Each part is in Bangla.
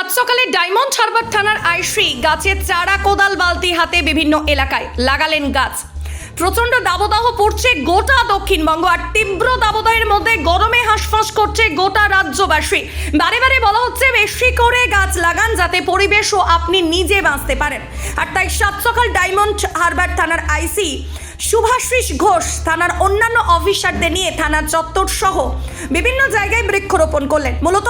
সাত সকালে ডায়মন্ড হারবার থানার আইসি গাছের চারা কোদাল বালতি হাতে বিভিন্ন এলাকায় লাগালেন গাছ। প্রচণ্ড দাবদাহ পড়ছে গোটা দক্ষিণবঙ্গ আর তীব্র দাবদাহের মধ্যে গরমে হাঁসফাঁস করছে গোটা রাজ্যবাসী। বারে বারে বলা হচ্ছে বেশি করে গাছ লাগান যাতে পরিবেশ ও আপনি নিজে বাঁচতে পারেন। আর তাই সাত সকাল ডায়মন্ড হারবার থানার আইসি শুভাশিস ঘোষ থানার অন্যান্য অফিসারদের নিয়ে থানার চত্বর সহ বিভিন্ন জায়গায় বৃক্ষরোপণ করলেন। মূলত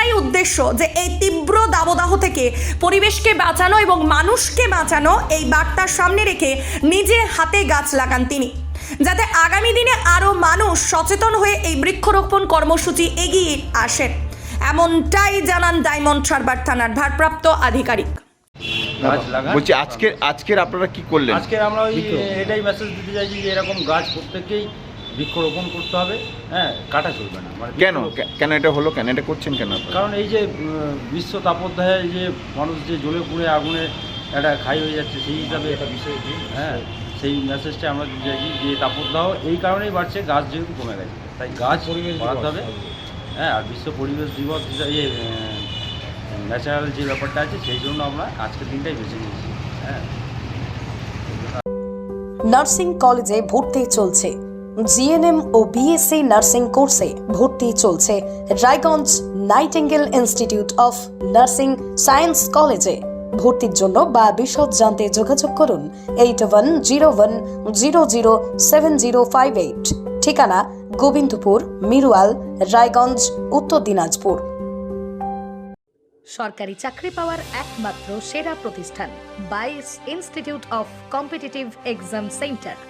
একটাই উদ্দেশ্য যে এই তীব্র দাবদাহ থেকে পরিবেশকে বাঁচানো এবং মানুষকে বাঁচানো এই বার্তার সামনে রেখে নিজে হাতে গাছ লাগান তিনি। যাতে আগামী দিনে আরও মানুষ সচেতন হয়ে এই বৃক্ষরোপণ কর্মসূচি এগিয়ে আসেন। এমনটাই জানান ডায়মন্ড হারবার থানার ভারপ্রাপ্ত আধিকারিক। বলছি আজকের আজকের আপনারা কি করলেন? আজকে আমরা ওই এটাই মেসেজ দিতে চাইছি যে এরকম গাছ প্রত্যেককেই বৃক্ষরোপণ করতে হবে হ্যাঁ কাটা চলবে না। মানে কেন? কেন এটা হলো? কেন এটা করছেন কেন কারণ এই যে বিশ্ব তাপোধ্যায়ে যে মানুষ যে জ্বলে পুড়ে আগুনে একটা খাই হয়ে যাচ্ছে সেই হিসাবে এটা বিষয় হ্যাঁ সেই মেসেজটা আমরা দিতে চাইছি যে তাপোদাহ এই কারণেই বাড়ছে গাছ যেহেতু কমে গেছে। তাই গাছ বাড়াতে হবে। হ্যাঁ আর বিশ্ব পরিবেশ দিবস হিসাবে ইয়ে ন্যাচারাল যে ব্যাপারটা আছে সেই জন্য আমরা আজকের দিনটাই বেছে নিয়েছি। হ্যাঁ। নার্সিং কলেজে ভর্তি চলছে। জিএনএম ও বিএসসি নার্সিং কোর্সে ভর্তি চলছে Raiganj Nightingale Institute of Nursing Science কলেজে ভর্তির জন্য বা বিশদ জানতে যোগাযোগ করুন eight one zero one zero zero seven zero five eight ঠিকানা গোবিন্দপুর, মিরুয়াল, রায়গঞ্জ, উত্তর দিনাজপুর। সরকারি চাকরি পাওয়ার একমাত্র সেরা প্রতিষ্ঠান, বাইস Institute of Competitive Exam Centre.